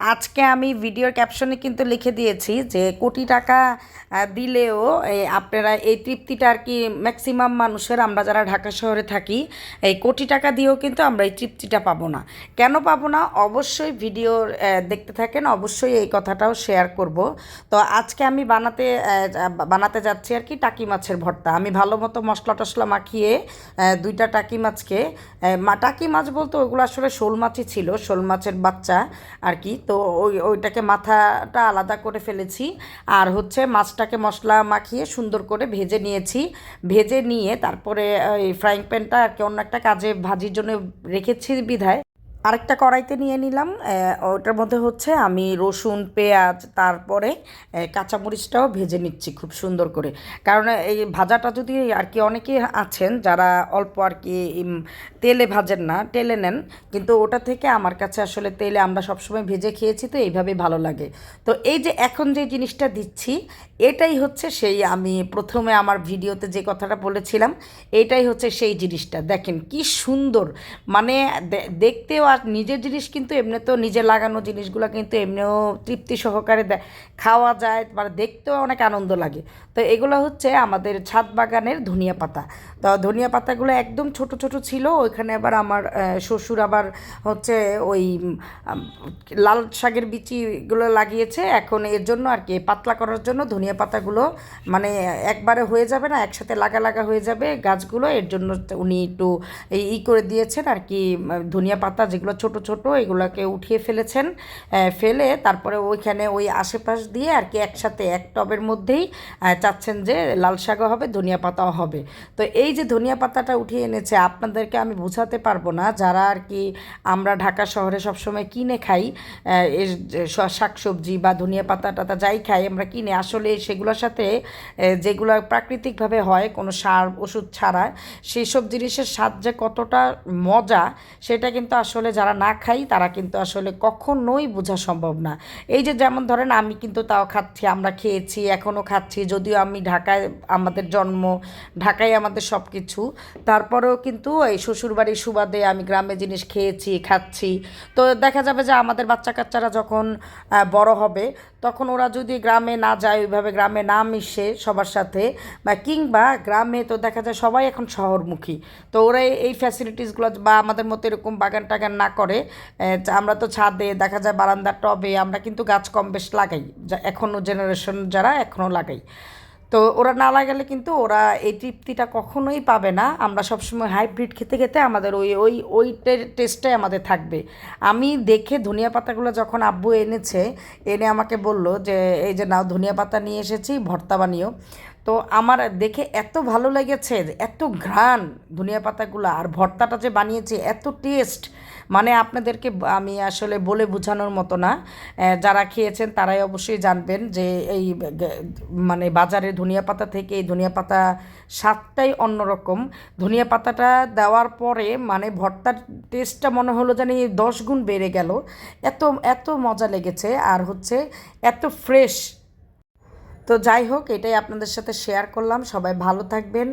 আজকে আমি ভিডিওর ক্যাপশনে কিন্তু লিখে দিয়েছি যে কোটি টাকা দিলেও আপনারা এই তৃপ্তিটা আর কি ম্যাক্সিমাম মানুষের, আমরা যারা ঢাকা শহরে থাকি, এই কোটি টাকা দিয়েও কিন্তু আমরা এই তৃপ্তিটা পাবো না। কেন পাবো না? অবশ্যই ভিডিও দেখতে থাকেন, অবশ্যই এই কথাটাও শেয়ার করব। তো আজকে আমি বানাতে বানাতে যাচ্ছি আর কি টাকি মাছের ভর্তা। আমি ভালো মতো মশলা টশলা মাখিয়ে দুইটা টাকি মাছকে টাকি মাছ বলতে ওইগুলো আসলে শোল মাছই ছিল, শোল মাছের বাচ্চা আর কি তো ওই, ওইটাকে মাথাটা আলাদা করে ফেলেছি। আর হচ্ছে মাছটাকে মশলা মাখিয়ে সুন্দর করে ভেজে নিয়েছি। ভেজে নিয়ে তারপরে ওই ফ্রাইং প্যানটা আর কি অন্য একটা কাজে, ভাজির জন্য রেখেছি বিধায়। আরেকটা কড়াইতে নিয়ে নিলাম ওটার মধ্যে হচ্ছে আমি রসুন, পেঁয়াজ, তারপরে কাঁচামরিচটাও ভেজে নিচ্ছি খুব সুন্দর করে। কারণ এই ভাজাটা যদি আর কি অনেকে আছেন যারা অল্প আর কি তেলে ভাজেন না, তেলে নেন, কিন্তু ওটা থেকে আমার কাছে আসলে তেলে আমরা সবসময় ভেজে খেয়েছি, তো এইভাবেই ভালো লাগে। তো এই যে এখন যে জিনিসটা দিচ্ছি, এটাই হচ্ছে সেই আমি প্রথমে আমার ভিডিওতে যে কথাটা বলেছিলাম, এটাই হচ্ছে সেই জিনিসটা। দেখেন কি সুন্দর মানে দেখতেও আর নিজের জিনিস কিন্তু এমনি তো নিজে লাগানো জিনিসগুলো কিন্তু এমনিও তৃপ্তি সহকারে খাওয়া যায় মানে দেখতেও অনেক আনন্দ লাগে। তো এগুলো হচ্ছে আমাদের ছাদ বাগানের ধনিয়া পাতা। তো ধনিয়া পাতাগুলো একদম ছোট ছোট ছিল, ওইখানে আবার আমার শ্বশুর আবার হচ্ছে ওই লাল শাকের বিচিগুলো লাগিয়েছে। এখন এর জন্য আর কি, পাতলা করার জন্য ধনিয়া পাতাগুলো মানে একবারে হয়ে যাবে না, একসাথে লাগা লাগা হয়ে যাবে গাছগুলো। এর জন্য উনি একটু ই করে দিয়েছেন আর কি ধনিয়া পাতা যেগুলো ছোট ছোট, এগুলোকে উঠিয়ে ফেলেছেন। ফেলে তারপরে ওইখানে ওই আশেপাশ দিয়ে আর কি একসাথে এক টবের মধ্যেই চাচ্ছেন যে লাল শাকও হবে, ধনিয়া পাতাও হবে। তো এই যে ধনিয়া পাতাটা উঠিয়ে এনেছে, আপনাদেরকে আমি বোঝাতে পারব না। যারা আর কি আমরা ঢাকা শহরে সবসময় কিনে খাই শাকসবজি বা ধনিয়া পাতা টাতা যাই খাই, আমরা কিনে আসলে সেগুলোর সাথে যেগুলো প্রাকৃতিকভাবে হয়, কোনো সার, ওষুধ ছাড়া সেই সব জিনিসের স্বাদ যে কতটা মজা, সেটা কিন্তু আসলে যারা না খাই, তারা কিন্তু আসলে কখনোই বোঝা সম্ভব না। এই যে যেমন ধরেন, আমি কিন্তু তাও খাচ্ছি, আমরা খেয়েছি এখনও খাচ্ছি, যদিও আমি ঢাকায়, আমাদের জন্ম, ঢাকায় আমাদের সব কিছু তারপরেও কিন্তু এই শ্বশুরবাড়ির সুবাদে আমি গ্রামে জিনিস খেয়েছি, খাচ্ছি। তো দেখা যাবে যে আমাদের বাচ্চা কাচ্চারা যখন বড় হবে তখন ওরা যদি গ্রামে না যায়, ওইভাবে গ্রামে না মিশে সবার সাথে, বা কিংবা গ্রামে তো দেখা যায় সবাই এখন শহরমুখী। তো ওরা এই- ফ্যাসিলিটিসগুলো বা আমাদের মতো এরকম বাগান টাগান না করে আমরা তো ছাদে, দেখা যায় বারান্দার টবে আমরা কিন্তু গাছ কম বেশ লাগাই। যা এখনও জেনারেশন যারা এখনও লাগাই। তো ওরা না লাগালে কিন্তু ওরা এই তৃপ্তিটা কখনোই পাবে না। আমরা সবসময় হাইব্রিড খেতে খেতে আমাদের ওই ওই ওই টেস্টটাই আমাদের থাকবে। আমি দেখে ধনিয়া পাতাগুলো যখন আব্বু এনেছে, এনে আমাকে বলল যে, এই যে নাও ধনিয়া পাতা নিয়ে এসেছি, ভর্তা বানিও। তো আমার দেখে এত ভালো লেগেছে, এত ঘ্রাণ ধনিয়া পাতাগুলো আর ভর্তাটা যে বানিয়েছে, এত টেস্ট মানে আপনাদেরকে আমি আসলে বলে বোঝানোর মতো না। যারা খেয়েছেন তারাই অবশ্যই জানবেন যে এই মানে বাজারে ধনিয়া পাতা থেকে এই ধনিয়া পাতা স্বাদটাই অন্যরকম। ধনিয়া পাতাটা দেওয়ার পরে মানে ভর্তার টেস্টটা মনে হলো জানি দশ গুণ বেড়ে গেল। এত এত মজা লেগেছে। আর হচ্ছে এত ফ্রেশ তো যাই হোক, এটাই আপনাদের সাথে শেয়ার করলাম। সবাই ভালো থাকবেন,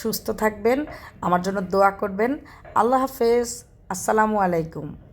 সুস্থ থাকবেন। আমার জন্য দোয়া করবেন। আল্লাহ হাফেজ। আসসালামু আলাইকুম।